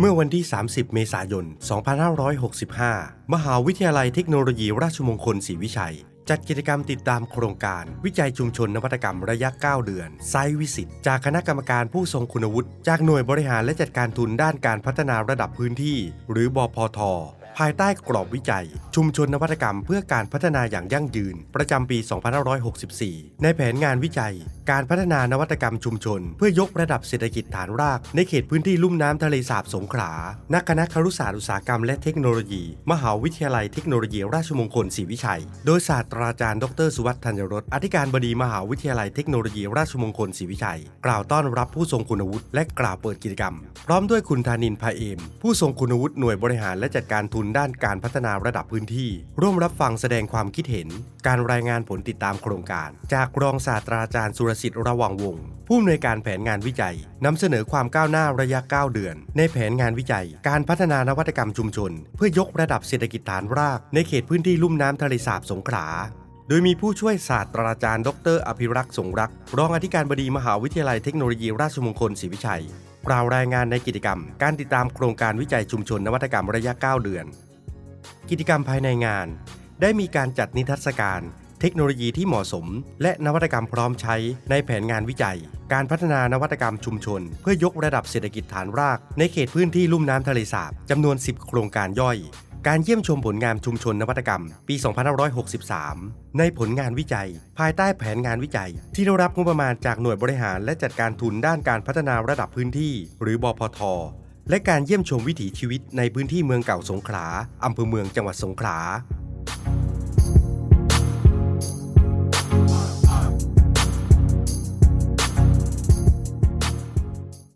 เมื่อวันที่ 30 เมษายน 2565 มหาวิทยาลัยเทคโนโลยีราชมงคลศรีวิชัย จัดกิจกรรมติดตามโครงการ วิจัยชุมชนนวัตกรรมระยะ 9 เดือน ไซวิสิตจากคณะกรรมการผู้ทรงคุณวุฒิ จากหน่วยบริหารและจัดการทุนด้านการพัฒนาระดับพื้นที่ หรือบพท ภายใต้กรอบวิจัย ชุมชนนวัตกรรมเพื่อการพัฒนาอย่างยั่งยืน ประจำปี 2564 ในแผนงานวิจัย การพัฒนานวัตกรรมชุมชน เพื่อยกระดับเศรษฐกิจฐานราก ในเขตพื้นที่ลุ่มน้ำทะเลสาบสงขลานักคณะครุศาสตร์อุตสาหกรรมและเทคโนโลยี มหาวิทยาลัยเทคโนโลยีราชมงคลศรีวิชัย โดยศาสตราจารย์ดรสุวัฒน์ธัญรสอธิการบดีมหาวิทยาลัยเทคโนโลยีราชมงคลศรีวิชัย กล่าวต้อนรับผู้ทรงคุณวุฒิและกล่าวเปิดกิจกรรม พร้อมด้วยคุณธานินพาเอม ผู้ทรงคุณวุฒิหน่วยบริหารและจัดการทุนด้านการพัฒนาระดับพื้นที่ ร่วมรับฟังแสดงความคิดเห็น การรายงานผลติดตามโครงการ จากรองศาสตราจารย์สุรสิทธิ์ระวังวงศ์ผู้อำนวยการแผนงานวิจัยนำเสนอความก้าวหน้าระยะ 9 เดือน ในแผนงานวิจัย การพัฒนานวัตกรรมชุมชน เพื่อยกระดับเศรษฐกิจฐานราก ในเขตพื้นที่ลุ่มน้ำทะเลสาบสงขลาโดยมีผู้ช่วยศาสตราจารย์ ดร อภิรักษ์สงรัก รองอธิการบดีมหาวิทยาลัยเทคโนโลยีราชมงคลศรีวิชัย กล่าวรายงานในกิจกรรม การติดตามโครงการวิจัยชุมชนนวัตกรรมระยะ 9 เดือน กิจกรรมภายในงาน ได้มีการจัดนิทรรศการ เทคโนโลยีที่เหมาะสม และนวัตกรรมพร้อมใช้ในแผนงานวิจัย การพัฒนานวัตกรรมชุมชน เพื่อยกระดับเศรษฐกิจฐานราก ในเขตพื้นที่ลุ่มน้ำทะเลสาบจำนวน 10 โครงการย่อย การเยี่ยมชมผลงานชุมชนนวัตกรรม ปี 2563 ในผลงานวิจัย ภายใต้แผนงานวิจัย ที่ได้รับงบประมาณจากหน่วยบริหารและจัดการทุนด้านการพัฒนาระดับพื้นที่ หรือบพท และการเยี่ยมชมวิถีชีวิตในพื้นที่เมืองเก่าสงขลาอำเภอเมืองจังหวัดสงขลา